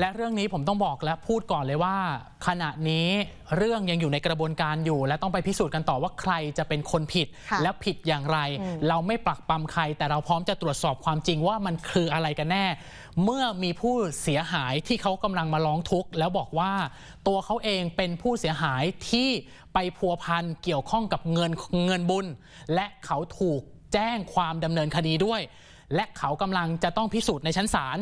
และเรื่องนี้ผมต้องบอกและพูดก่อนเลยว่า ขณะนี้เรื่องยังอยู่ในกระบวนการอยู่ และต้องไปพิสูจน์กันต่อว่าใครจะเป็นคนผิดค่ะและผิดอย่างไรอืมเราไม่ปลักปำใคร แต่เราพร้อมจะตรวจสอบความจริงว่ามันคืออะไรกันแน่ เมื่อมีผู้เสียหายที่เขากำลังมาร้องทุกข์แล้วบอกว่าตัวเขาเองเป็นผู้เสียหายที่ไปพัวพันเกี่ยวข้องกับเงินเงินบุญ และเขาถูกแจ้งความดำเนินคดีด้วย และเขากำลังจะต้องพิสูจน์ในชั้นศาล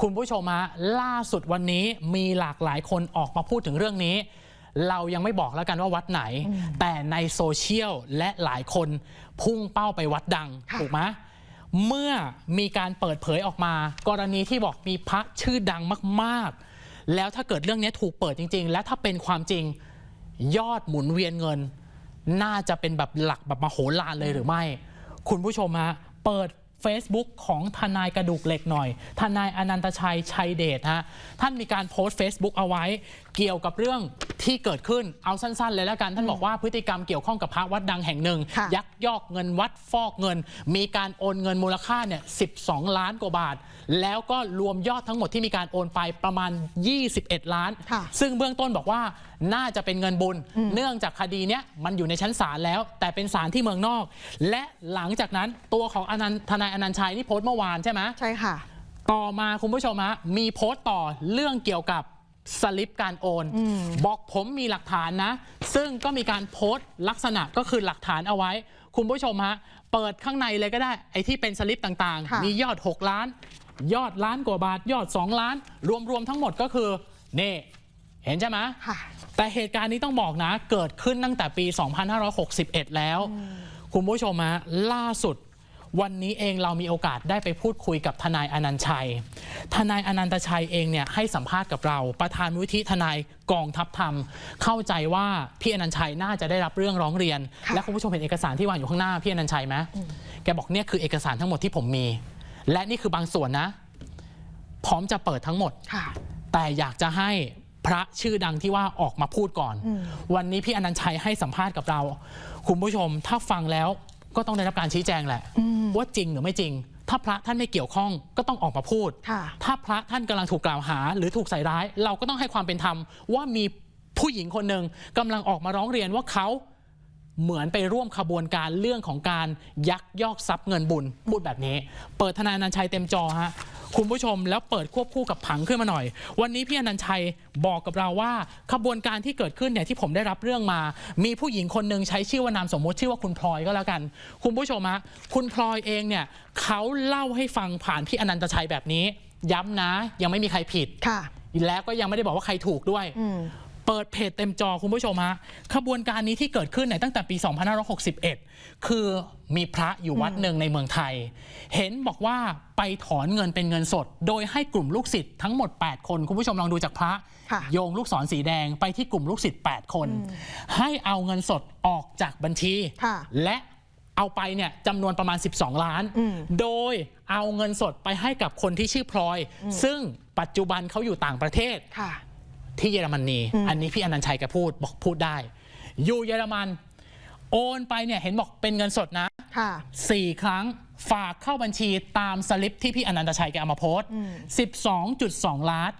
คุณผู้ชมฮะล่าสุดวันนี้มีหลากหลายคนออกมาพูดถึงเรื่องนี้ เรายังไม่บอกแล้วกันว่าวัดไหน แต่ในโซเชียลและหลายคนพุ่งเป้าไปวัดดังค่ะถูกไหมเมื่อมีการเปิดเผยออกมา กรณีที่บอกมีพระชื่อดังมากๆ แล้วถ้าเกิดเรื่องนี้ถูกเปิดจริง ๆ และถ้าเป็นความจริงยอดหมุนเวียนเงิน น่าจะเป็นแบบหลักแบบมโหฬารเลยหรือไม่ คุณผู้ชมฮะเปิด Facebook ของทนายกระดูกเหล็กหน่อย ทนายอนันตชัยชัยเดชฮะท่านมีการโพสต์ Facebook เอาไว้เกี่ยวกับเรื่องที่เกิดขึ้นเอาสั้น ๆ เลยแล้วกัน ท่านบอกว่าพฤติกรรมเกี่ยวข้องกับพระวัดดังแห่งหนึ่งค่ะยักยอกเงินวัดฟอกเงิน มีการโอนเงินมูลค่าเนี่ย12 ล้านกว่าบาท แล้วก็รวมยอดทั้งหมดที่มีการโอนไปประมาณ 21 ล้านค่ะซึ่งเบื้องต้นบอกว่าน่าจะเป็นเงินบุญ เนื่องจากคดีเนี้ยมันอยู่ในชั้นศาลแล้ว แต่เป็นศาลที่เมืองนอก และหลังจากนั้นตัวของอนันต์ทนายอนันต์ชัยนี่โพสต์เมื่อวานใช่ไหมใช่ค่ะ ต่อมาคุณผู้ชมฮะมีโพสต์ต่อเรื่องเกี่ยวกับสลิปการโอนอืมบอกผมมีหลักฐานนะ ซึ่งก็มีการโพสต์ลักษณะก็คือหลักฐานเอาไว้ คุณผู้ชมฮะเปิดข้างในเลยก็ได้ ไอ้ที่เป็นสลิปต่างค่ะๆมียอด 6 ล้าน ยอดล้านกว่าบาท ยอด 2 ล้าน รวมๆทั้งหมดก็คือนี่เห็นใช่ไหมค่ะแต่เหตุการณ์นี้ต้องบอกนะ เกิดขึ้นตั้งแต่ปี 2561 แล้ว คุณผู้ชมฮะล่าสุด วันนี้เองเรามีโอกาสได้ไปพูดคุยกับทนายอนันต์ชัย ทนายอนันตชัยเองเนี่ยให้สัมภาษณ์กับเรา ประธานมูลที่ทนายกองทัพธรรม เข้าใจว่าพี่อนันต์ชัยน่าจะได้รับเรื่องร้องเรียนค่ะและคุณผู้ชมเห็นเอกสารที่วางอยู่ข้างหน้าพี่อนันต์ชัยไหมแกบอกเนี่ยคือเอกสารทั้งหมดที่ผมมี และนี่คือบางส่วนนะ พร้อมจะเปิดทั้งหมดค่ะแต่อยากจะให้พระชื่อดังที่ว่าออกมาพูดก่อนอืมวันนี้พี่อนันต์ชัยให้สัมภาษณ์กับเรา คุณผู้ชมถ้าฟังแล้ว ก็ต้องได้รับการชี้แจงแหละ ว่าจริงหรือไม่จริง ถ้าพระท่านไม่เกี่ยวข้องก็ต้องออกมาพูดค่ะถ้าพระท่านกำลังถูกกล่าวหา หรือถูกใส่ร้าย เราก็ต้องให้ความเป็นธรรมว่ามีผู้หญิงคนหนึ่งกำลังออกมาร้องเรียนว่าเขา เหมือนไปร่วมขบวนการเรื่องของการยักยอกทรัพย์เงินบุญพูดแบบนี้ เปิดทนายอนันต์ชัยเต็มจอฮะคุณผู้ชมแล้วเปิดควบคู่กับผังขึ้นมาหน่อย วันนี้พี่อนันต์ชัยบอกกับเราว่า ขบวนการที่เกิดขึ้นเนี่ยที่ผมได้รับเรื่องมา มีผู้หญิงคนหนึ่งใช้ชื่อว่านามสมมติชื่อว่าคุณพลอยก็แล้วกัน คุณผู้ชมฮะคุณพลอยเองเนี่ยเขาเล่าให้ฟังผ่านพี่อนันตชัยแบบนี้ ย้ำนะ ยังไม่มีใครผิดค่ะ แล้วก็ยังไม่ได้บอกว่าใครถูกด้วยอืม เปิดเพจเต็มจอคุณผู้ชมฮะขบวนการนี้ที่เกิดขึ้นเนี่ยตั้งแต่ปี 2561 คือมีพระอยู่วัดหนึ่งในเมืองไทย เห็นบอกว่าไปถอนเงินเป็นเงินสด โดยให้กลุ่มลูกศิษย์ทั้งหมด 8 คน คุณผู้ชมลองดูจากพระค่ะโยงลูกศรสีแดงไปที่กลุ่มลูกศิษย์8คน ให้เอาเงินสดออกจากบัญชีค่ะและเอาไปเนี่ยจำนวนประมาณ 12 ล้านอืมโดยเอาเงินสดไปให้กับคนที่ชื่อพลอย ซึ่งปัจจุบันเขาอยู่ต่างประเทศค่ะ ที่เยอรมนีอืมอันนี้พี่อนันต์ชัยแกพูดบอกพูดได้ อยู่เยอรมันโอนไปเนี่ยเห็นบอกเป็นเงินสดนะค่ะสี่ครั้งฝากเข้าบัญชีตามสลิปที่พี่อนันตชัยแกเอามาโพสต์อืม12.2 ล้าน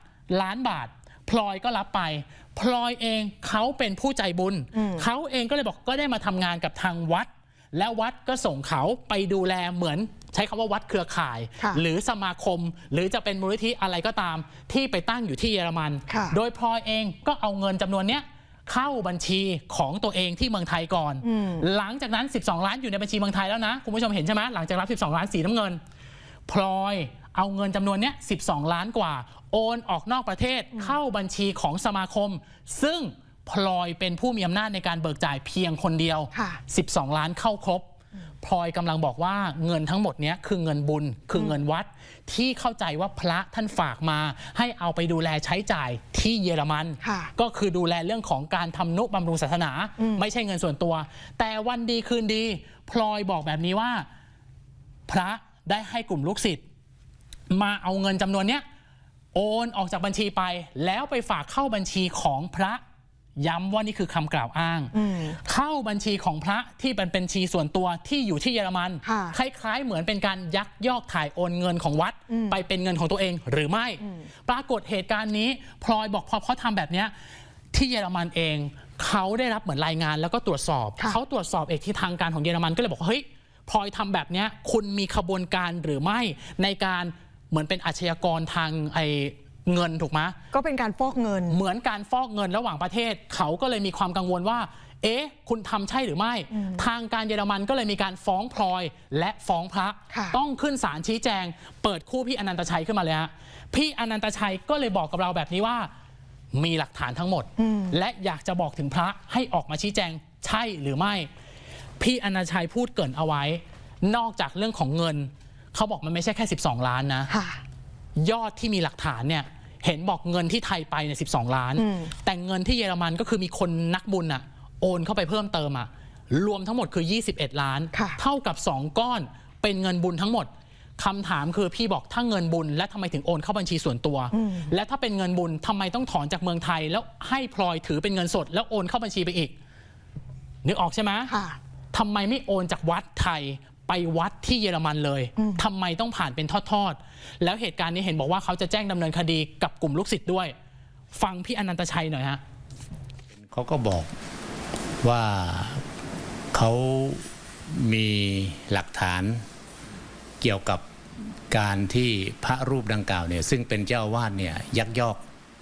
ล้านบาท พลอยก็รับไป พลอยเองเขาเป็นผู้ใจบุญอืมเขาเองก็เลยบอกก็ได้มาทำงานกับทางวัด และวัดก็ส่งเขาไปดูแลเหมือน ใช้คำว่าวัดเครือข่ายค่ะหรือสมาคม หรือจะเป็นมูลนิธิอะไรก็ตาม ที่ไปตั้งอยู่ที่เยอรมันค่ะโดยพลอยเองก็เอาเงินจำนวนเนี้ยเข้าบัญชีของตัวเองที่เมืองไทยก่อนอืมหลังจากนั้น 12 ล้านอยู่ในบัญชีเมืองไทยแล้วนะ คุณผู้ชมเห็นใช่ไหมหลังจากรับ 12 ล้านสีน้ำเงิน พลอยเอาเงินจำนวนเนี้ย12 ล้านกว่า โอนออกนอกประเทศเข้าบัญชีของสมาคม ซึ่งพลอยเป็นผู้มีอำนาจในการเบิกจ่ายเพียงคนเดียวค่ะ12 ล้านเข้าครบ พลอยกำลังบอกว่าเงินทั้งหมดเนี้ยคือเงินบุญคือเงินวัดที่เข้าใจว่าพระท่านฝากมาให้เอาไปดูแลใช้จ่ายที่เยอรมันค่ะก็คือดูแลเรื่องของการทำนุบำรุงศาสนาอืมไม่ใช่เงินส่วนตัว แต่วันดีคืนดี พลอยบอกแบบนี้ว่า พระได้ให้กลุ่มลูกศิษย์มาเอาเงินจำนวนเนี้ยโอนออกจากบัญชีไปแล้วไปฝากเข้าบัญชีของพระ ย้ำว่านี่คือคำกล่าวอ้างอืมเข้าบัญชีของพระที่เป็นบัญชีส่วนตัวที่อยู่ที่เยอรมันค่ะคล้ายๆ เหมือนเป็นการยักยอกถ่ายโอนเงินของวัดอืมไปเป็นเงินของตัวเองหรือไม่อืมปรากฏเหตุการณ์นี้พลอยบอกพอเขาทำแบบเนี้ยที่เยอรมันเอง เขาได้รับเหมือนรายงานแล้วก็ตรวจสอบค่ะเขาตรวจสอบเอกที่ทางการของเยอรมันก็เลยบอกว่าเฮ้ยพลอยทำแบบเนี้ยคุณมีขบวนการหรือไม่ในการเหมือนเป็นอาชญากรทางไอ เงินถูกไหมก็เป็นการฟอกเงิน เหมือนการฟอกเงินระหว่างประเทศ เขาก็เลยมีความกังวลว่า เอ๊ะ คุณทำใช่หรือไม่ ทางการเยอรมันก็เลยมีการฟ้องพลอยและฟ้องพระค่ะต้องขึ้นศาลชี้แจง เปิดคู่พี่อนันตชัยขึ้นมาเลยฮะพี่อนันตชัยก็เลยบอกกับเราแบบนี้ว่า มีหลักฐานทั้งหมดอืมและอยากจะบอกถึงพระให้ออกมาชี้แจงใช่หรือไม่ พี่อนันตชัยพูดเกรินเอาไว้ นอกจากเรื่องของเงิน เขาบอกมันไม่ใช่แค่ 12 ล้านนะค่ะยอดที่มีหลักฐานเนี่ย เห็นบอกเงินที่ไทยไปเนี่ย12ล้านอืมแต่เงินที่เยอรมันก็คือมีคนนักบุญอะโอนเข้าไปเพิ่มเติมอะรวมทั้งหมดคือ 21 ล้านค่ะเท่ากับ 2 ก้อนเป็นเงินบุญทั้งหมดคำถามคือพี่บอกถ้าเงินบุญ และทำไมถึงโอนเข้าบัญชีส่วนตัวอืมและถ้าเป็นเงินบุญทำไมต้องถอนจากเมืองไทย แล้วให้พลอยถือเป็นเงินสด แล้วโอนเข้าบัญชีไปอีกนึกออกใช่ไหมค่ะทำไมไม่โอนจากวัดไทย ไปวัดที่เยอรมันเลยอืมทำไมต้องผ่านเป็นทอดๆ แล้วเหตุการณ์นี้เห็นบอกว่าเขาจะแจ้งดำเนินคดีกับกลุ่มลูกศิษย์ด้วย ฟังพี่อนันตชัยหน่อยฮะเขาก็บอกว่าเขามีหลักฐานเกี่ยวกับการที่พระรูปดังกล่าวเนี่ยซึ่งเป็นเจ้าอาวาดเนี่ยยักยอก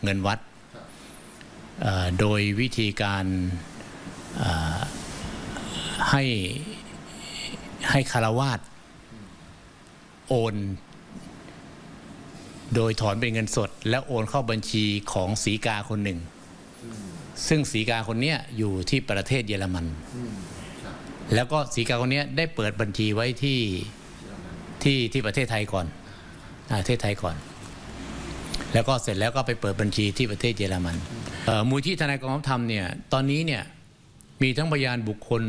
เงินวัดเอ่อโดยวิธีการเอ่อให้ ให้คารวาสโอนโดยถอนเป็นเงินสด แล้วโอนเข้าบัญชีของสีกาคนหนึ่ง ซึ่งสีกาคนนี้อยู่ที่ประเทศเยอรมัน แล้วก็สีกาคนนี้ได้เปิดบัญชีไว้ที่ที่ที่ประเทศไทยก่อนอ่าประเทศไทยก่อน แล้วก็เสร็จแล้วก็ไปเปิดบัญชีที่ประเทศเยอรมันมูลที่ทนายกองทัพธรรมเนี่ยตอนนี้เนี่ยมีทั้งพยานบุคคล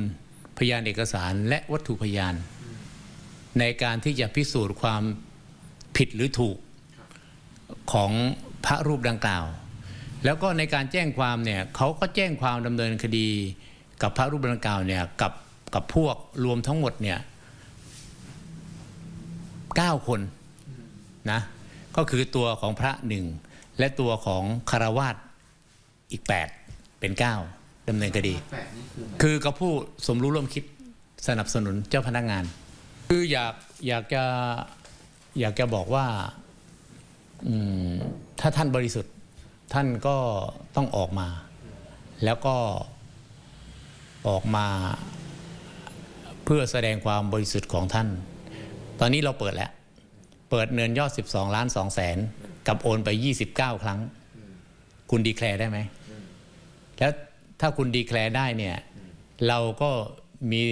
พยานเอกสารและวัตถุพยาน ในการที่จะพิสูจน์ความผิดหรือถูกของพระรูปดังกล่าว แล้วก็ในการแจ้งความเนี่ยเขาก็แจ้งความดำเนินคดีกับพระรูปดังกล่าวเนี่ยกับกับพวกรวมทั้งหมดเนี่ยเก้าคนนะก็คือตัวของพระหนึ่งและตัวของคารวาสอีก 8 เป็น 9 ดำเนินคดี คือกับผู้สมรู้ร่วมคิดสนับสนุนเจ้าพนักงาน คืออยากอยากจะอยากจะบอกว่าอืมถ้าท่านบริสุทธิ์ท่านก็ต้องออกมา แล้วก็ออกมาเพื่อแสดงความบริสุทธิ์ของท่าน ตอนนี้เราเปิดแล้ว เปิดเงินยอด 12 ล้าน2แสนกับโอนไป 29 ครั้ง คุณดีแคลร์ได้ไหม แล้ว ถ้าคุณดีแคลร์ได้เนี่ยเราก็มี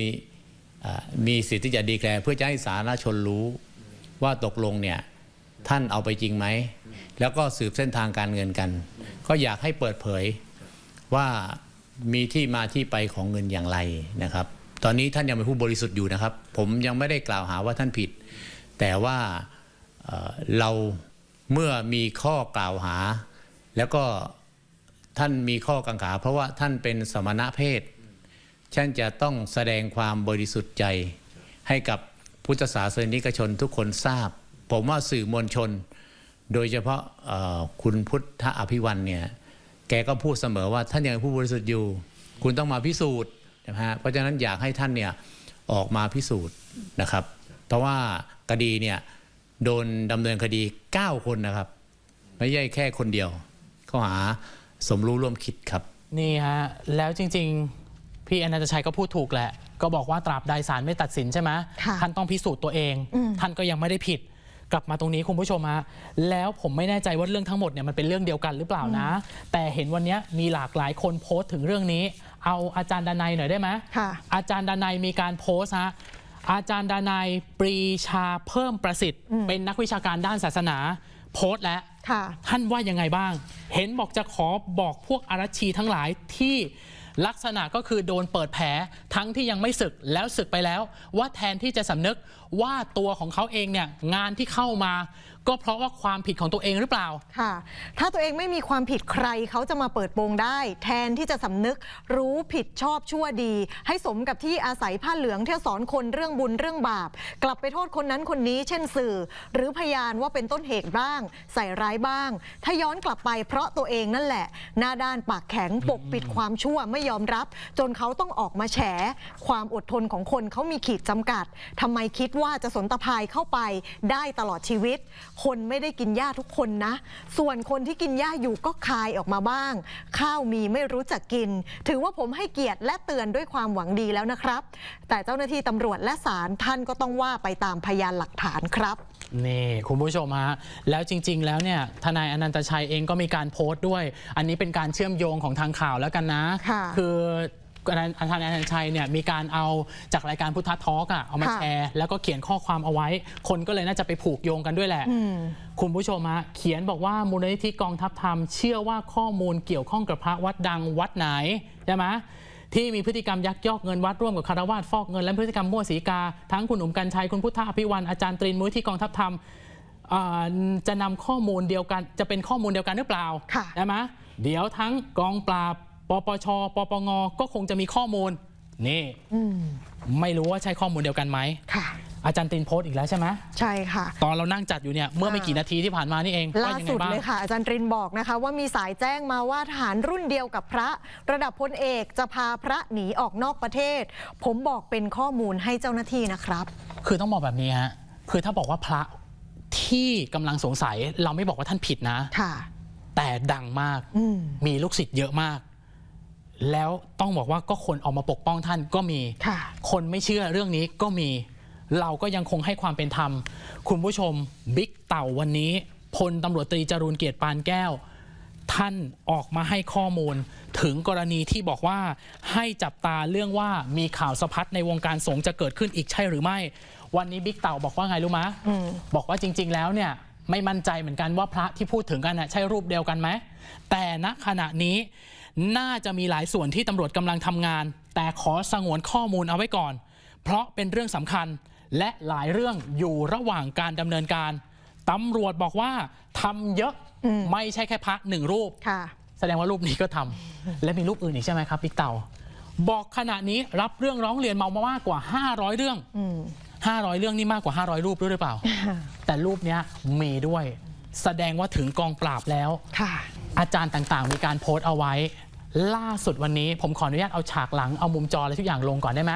มีสิทธิ์ที่จะดีแคลร์เพื่อจะให้สาธารณชนรู้ว่าตกลงเนี่ยท่านเอาไปจริงไหม แล้วก็สืบเส้นทางการเงินกัน ก็อยากให้เปิดเผยว่ามีที่มาที่ไปของเงินอย่างไรนะครับ ตอนนี้ท่านยังเป็นผู้บริสุทธิ์อยู่นะครับ ผมยังไม่ได้กล่าวหาว่าท่านผิด แต่ว่าเเราเมื่อมีข้อกล่าวหา แล้วก็ ท่านมีข้อกังขา เพราะว่าท่านเป็นสมณะเพศท่านจะต้องแสดงความบริสุทธิ์ใจ ให้กับพุทธศาสนิกชนทุกคนทราบ ผมว่าสื่อมวลชน โดยเฉพาะคุณพุทธอภิวันเนี่ยแกก็พูดเสมอว่าท่านยังผู้บริสุทธิ์อยู่ คุณต้องมาพิสูจน์นะฮะเพราะฉะนั้นอยากให้ท่านเนี่ยออกมาพิสูจน์นะครับ เพราะว่าคดีเนี่ยโดนดำเนินคดี 9 คนนะครับ ไม่ใช่แค่คนเดียวข้อหา สมรู้ร่วมคิดครับ นี่ฮะ แล้วจริง ๆ พี่อนันตชัยก็พูดถูกแหละ ก็บอกว่าตราบใดศาลไม่ตัดสินใช่ไหมค่ะท่านต้องพิสูจน์ตัวเอง อืม ท่านก็ยังไม่ได้ผิด กลับมาตรงนี้คุณผู้ชมฮะแล้วผมไม่แน่ใจว่าเรื่องทั้งหมดเนี่ยมันเป็นเรื่องเดียวกันหรือเปล่านะ แต่เห็นวันเนี้ยมีหลากหลายคนโพสต์ถึงเรื่องนี้ เอาอาจารย์ดนัยหน่อยได้ไหม ค่ะ อาจารย์ดนัยมีการโพสต์ฮะอาจารย์ดนัยปรีชาเพิ่มประสิทธิ์อืมเป็นนักวิชาการด้านศาสนา โพสต์แล้วค่ะ ท่านว่ายังไงบ้าง เห็นบอกจะขอบอกพวกอารัชีทั้งหลายที่ลักษณะก็คือโดนเปิดแผลทั้งที่ยังไม่ศึกแล้วศึกไปแล้ว ว่าแทนที่จะสำนึกว่าตัวของเขาเองเนี่ยงานที่เข้ามา ก็เพราะว่าความผิดของตัวเองหรือเปล่า ค่ะ ถ้าตัวเองไม่มีความผิดใครเขาจะมาเปิดโปงได้ แทนที่จะสำนึกรู้ผิดชอบชั่วดี ให้สมกับที่อาศัยผ้าเหลืองเที่สอนคนเรื่องบุญเรื่องบาป กลับไปโทษคนนั้นคนนี้ เช่นสื่อ หรือพยานว่าเป็นต้นเหตุบ้าง ใส่ร้ายบ้าง ถ้าย้อนกลับไปเพราะตัวเองนั่นแหละ หน้าด้านปากแข็งปกปิดความชั่วไม่ยอมรับ จนเขาต้องออกมาแฉ ความอดทนของคนเขามีขีดจำกัดทำไมคิดว่าจะสนตะพายเข้าไปได้ตลอดชีวิตคนไม่ได้กินหญ้าทุกคนนะ ส่วนคนที่กินหญ้าอยู่ก็คายออกมาบ้าง ข้าวมีไม่รู้จักกิน ถือว่าผมให้เกียรติและเตือนด้วยความหวังดีแล้วนะครับ แต่เจ้าหน้าที่ตำรวจและศาลท่านก็ต้องว่าไปตามพยานหลักฐานครับนี่คุณผู้ชมฮะแล้วจริง ๆ แล้วเนี่ยทนายอนันตชัยเองก็มีการโพสต์ด้วย อันนี้เป็นการเชื่อมโยงของทางข่าวแล้วกันนะค่ะคื อทนายอนันตชัยเนี่ยมีการเอาจากรายการพุทธทอล์กอะเอามาค่ะแชร์ แล้วก็เขียนข้อความเอาไว้ คนก็เลยน่าจะไปผูกโยงกันด้วยแหละอืมคุณผู้ชมฮะเขียนบอกว่ามูลนิธิกองทัพธรรม เชื่อว่าข้อมูลเกี่ยวข้องกับพระวัดดังวัดไหนใช่ไหมที่มีพฤติกรรมยักยอกเงินวัดร่วมกับคารวาสฟอกเงินและพฤติกรรมมั่วสีกา ทั้งคุณหนุ่มกัญชัยคุณพุทธอภิวันอาจารย์ตรินมูลนิธิกองทัพธรรมอ่าจะนำข้อมูลเดียวกันจะเป็นข้อมูลเดียวกันหรือเปล่าค่ะใช่ไหมเดี๋ยวทั้งกองปราบ ปปช ปปง ก็คงจะมีข้อมูล นี่อืมไม่รู้ว่าใช่ข้อมูลเดียวกันไหมค่ะอาจารย์ตรินโพสต์อีกแล้วใช่ไหมใช่ค่ะ ตอนเรานั่งจัดอยู่เนี่ยเมื่อไม่กี่นาทีที่ผ่านมานี่เองว่ล่ายังไงสุดบ้างเลยค่ะ อาจารย์ตรินบอกนะคะ ว่ามีสายแจ้งมาว่าทหารรุ่นเดียวกับพระ ระดับพลเอกจะพาพระหนีออกนอกประเทศ ผมบอกเป็นข้อมูลให้เจ้าหน้าที่นะครับ คือต้องบอกแบบนี้ฮะคือถ้าบอกว่าพระที่กำลังสงสัยเราไม่บอกว่าท่านผิดนะ ค่ะ แต่ดังมากอืมมีลูกศิษย์เยอะมาก แล้วต้องบอกว่าก็คนออกมาปกป้องท่านก็มี ค่ะ คนไม่เชื่อเรื่องนี้ก็มี เราก็ยังคงให้ความเป็นธรรม คุณผู้ชมบิ๊กเต่าวันนี้พลตำรวจตรีจรูนเกียรติปานแก้ว ท่านออกมาให้ข้อมูล ถึงกรณีที่บอกว่าให้จับตาเรื่องว่ามีข่าวสะพัดในวงการสงฆ์จะเกิดขึ้นอีกใช่หรือไม่ วันนี้บิ๊กเต่าบอกว่าไงรู้มะอืม บอกว่าจริง ๆ แล้วเนี่ยไม่มั่นใจเหมือนกันว่าพระที่พูดถึงกันน่ะใช่รูปเดียวกันไหมแต่ณขณะนี้ น่าจะมีหลายส่วนที่ตำรวจกำลังทำงาน แต่ขอสงวนข้อมูลเอาไว้ก่อน เพราะเป็นเรื่องสำคัญและหลายเรื่องอยู่ระหว่างการดำเนินการตำรวจบอกว่าทำเยอะอืมไม่ใช่แค่พระหนึ่งรูปค่ะแสดงว่ารูปนี้ก็ทำและมีรูปอื่นอีกใช่ไหมครับพี่เต่าบอกขณะนี้รับเรื่องร้องเรียนมามามากกว่า 500 เรื่องอืม500 เรื่องนี่มากกว่า 500 รูปด้วยหรือเปล่า แต่รูปเนี้ยมีด้วย แสดงว่าถึงกองปราบแล้วค่ะอาจารย์ต่างๆ มีการโพสต์เอาไว้ ล่าสุดวันนี้ผมขออนุญาตเอาฉากหลังเอามุมจออะไรทุกอย่างลงก่อนได้ไหม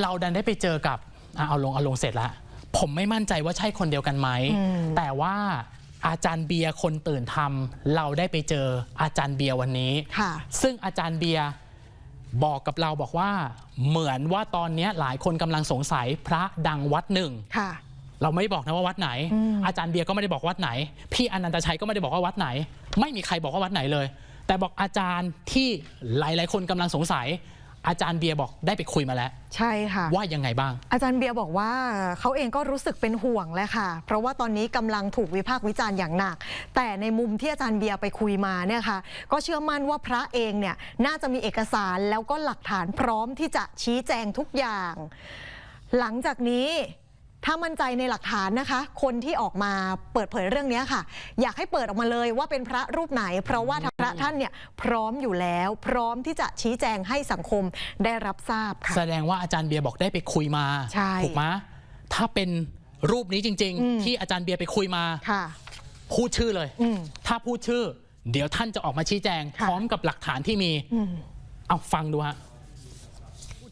เราดันได้ไปเจอกับอะเอาลงเอาลงเสร็จแล้วผมไม่มั่นใจว่าใช่คนเดียวกันไหมอืมแต่ว่าอาจารย์เบียร์คนตื่นทำเราได้ไปเจออาจารย์เบียร์วันนี้ ค่ะ ซึ่งอาจารย์เบียร์บอกกับเราบอกว่า เหมือนว่าตอนนี้หลายคนกำลังสงสัยพระดังวัดหนึ่ง ค่ะ เราไม่ได้บอกนะว่าวัดไหนอืมอาจารย์เบียร์ก็ไม่ได้บอกวัดไหน พี่อนันตชัยก็ไม่ได้บอกว่าวัดไหน ไม่มีใครบอกว่าวัดไหนเลย แต่บอกอาจารย์ที่หลายๆ คนกำลังสงสัย อาจารย์เบียร์บอกได้ไปคุยมาแล้ว ใช่ค่ะ ว่ายังไงบ้าง อาจารย์เบียร์บอกว่าเขาเองก็รู้สึกเป็นห่วงแหละค่ะ เพราะว่าตอนนี้กำลังถูกวิพากษ์วิจารณ์อย่างหนัก แต่ในมุมที่อาจารย์เบียร์ไปคุยมาเนี่ยค่ะ ก็เชื่อมั่นว่าพระเองเนี่ยน่าจะมีเอกสารแล้วก็หลักฐานพร้อมที่จะชี้แจงทุกอย่าง หลังจากนี้ ถ้ามั่นใจในหลักฐานนะคะ คนที่ออกมาเปิดเผยเรื่องนี้ค่ะ อยากให้เปิดออกมาเลยว่าเป็นพระรูปไหน เพราะว่าทางพระท่านเนี่ยพร้อมอยู่แล้ว พร้อมที่จะชี้แจงให้สังคมได้รับทราบค่ะ แสดงว่าอาจารย์เบียร์บอกได้ไปคุยมาใช่ ถูกไหมถ้าเป็นรูปนี้จริงอืมๆที่อาจารย์เบียร์ไปคุยมา ค่ะ พูดชื่อเลย อืมถ้าพูดชื่อ เดี๋ยวท่านจะออกมาชี้แจง ค่ะ พร้อมกับหลักฐานที่มี อืม เอาฟังดูฮะพูด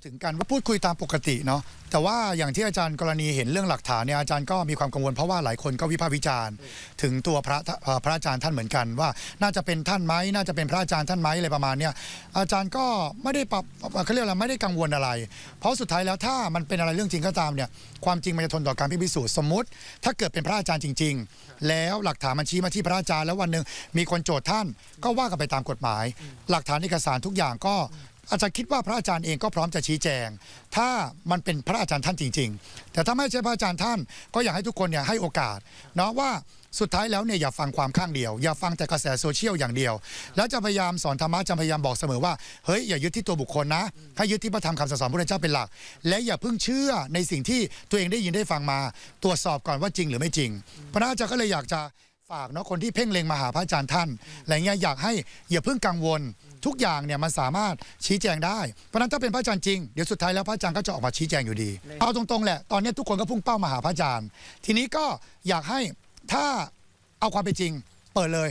ถึงกันว่าพูดคุยตามปกติเนาะแต่ว่าอย่างที่อาจารย์กรณีเห็นเรื่องหลักฐานเนี่ยอาจารย์ก็มีความกังวลเพราะว่าหลายคนก็วิพากษ์วิจารณ์ ถึงตัวพระพระอาจารย์ท่านเหมือนกัน ว่าน่าจะเป็นท่านไหมน่าจะเป็นพระอาจารย์ท่านไหมอะไรประมาณเนี้ยอาจารย์ก็ไม่ได้ปรับเขาเรียกอะไรไม่ได้กังวลอะไร เพราะสุดท้ายแล้วถ้ามันเป็นอะไรเรื่องจริงก็ตามเนี่ยความจริงมันจะทนต่อการพิสูจน์สมมติ ถ้าเกิดเป็นพระอาจารย์จริง ๆ แล้วหลักฐานมันชี้มาที่พระอาจารย์แล้ววันหนึ่งมีคนโจทย์ท่านก็ว่ากันไปตามกฎหมาย หลักฐานเอกสารทุกอย่างก็ อาจารย์คิดว่าพระอาจารย์เองก็พร้อมจะชี้แจง ถ้ามันเป็นพระอาจารย์ท่านจริง ๆ แต่ถ้าไม่ใช่พระอาจารย์ท่านก็อยากให้ทุกคนเนี่ยให้โอกาสเนาะว่าสุดท้ายแล้วเนี่ยอย่าฟังความข้างเดียว อย่าฟังแต่กระแสโซเชียลอย่างเดียว แล้วจะพยายามสอนธรรมะจะพยายามบอกเสมอว่าเฮ้ยอย่ายึดที่ตัวบุคคลนะ ให้ยึดที่พระธรรมคำสั่งสอนพระพุทธเจ้าเป็นหลัก และอย่าเพิ่งเชื่อในสิ่งที่ตัวเองได้ยินได้ฟังมา ตรวจสอบก่อนว่าจริงหรือไม่จริง พระอาจารย์ก็เลยอยากจะฝากเนาะคนที่เพ่งเล็งมาหาพระอาจารย์ท่านอะไรเงี้ยอยากให้อย่าเพิ่งกังวล ทุกอย่างเนี่ยมันสามารถชี้แจงได้ เพราะฉะนั้นถ้าเป็นพระอาจารย์จริง เดี๋ยวสุดท้ายแล้วพระอาจารย์ก็จะออกมาชี้แจงอยู่ดี เอาตรงๆแหละ ตอนนี้ทุกคนก็พุ่งเป้ามาหาพระอาจารย์ ทีนี้ก็อยากให้ถ้าเอาความเป็นจริงเปิดเลย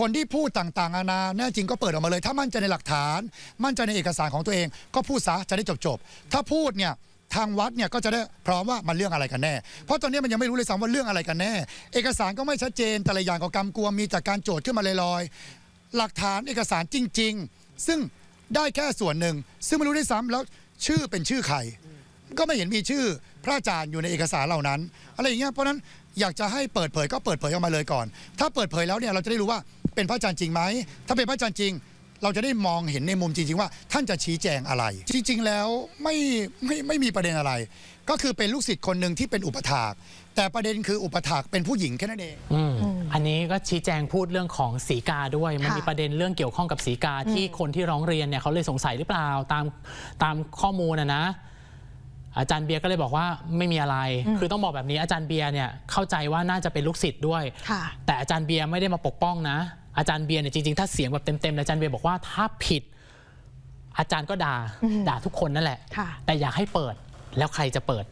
คนที่พูดต่างๆนานาแน่จริงก็เปิดออกมาเลย ถ้ามั่นใจในหลักฐาน มั่นใจในเอกสารของตัวเอง ก็พูดซะจะได้จบๆถ้าพูดเนี่ยทางวัดเนี่ยก็จะได้พร้อมว่ามันเรื่องอะไรกันแน่ เพราะตอนนี้มันยังไม่รู้เลยซ้ำว่าเรื่องอะไรกันแน่ เอกสารก็ไม่ชัดเจนแต่ละอย่างก็กำกวมมีแต่การโจทย์ขึ้นมาลอยๆ หลักฐานเอกสารจริง ๆ ซึ่งได้แค่ส่วนหนึ่ง ซึ่งไม่รู้ด้วยซ้ำแล้วชื่อเป็นชื่อใคร ก็ไม่เห็นมีชื่อพระอาจารย์อยู่ในเอกสารเหล่านั้น อะไรอย่างเงี้ยเพราะนั้นอยากจะให้เปิดเผยก็เปิดเผยออกมาเลยก่อน ถ้าเปิดเผยแล้วเนี่ยเราจะได้รู้ว่าเป็นพระอาจารย์จริงไหมถ้าเป็นพระอาจารย์จริง เราจะได้มองเห็นในมุมจริง ๆ ว่าท่านจะชี้แจงอะไร จริง ๆ แล้วไม่ไม่ไม่มีประเด็นอะไร ก็คือเป็นลูกศิษย์คนหนึ่งที่เป็นอุปถาก แต่ประเด็นคืออุปถากเป็นผู้หญิงแค่นั้นเอง อืมอันนี้ก็ชี้แจงพูดเรื่องของสีกาด้วย มันค่ะมีประเด็นเรื่องเกี่ยวข้องกับสีกาที่คนที่ร้องเรียนเนี่ยเขาเลยสงสัยหรือเปล่าตามตามข้อมูลนะนะ อาจารย์เบียร์ก็เลยบอกว่าไม่มีอะไร คือต้องบอกแบบนี้อาจารย์เบียร์เนี่ยเข้าใจว่าน่าจะเป็นลูกศิษย์ด้วย ค่ะ แต่อาจารย์เบียร์ไม่ได้มาปกป้องนะ อาจารย์เบียร์เนี่ยจริงๆ ถ้าเสียงแบบเต็มๆเลยอาจารย์เบียร์บอกว่าถ้าผิด อาจารย์ก็ด่าด่าทุกคนนั่นแหละ ค่ะ แต่อยากให้เปิด แล้วใครจะเปิด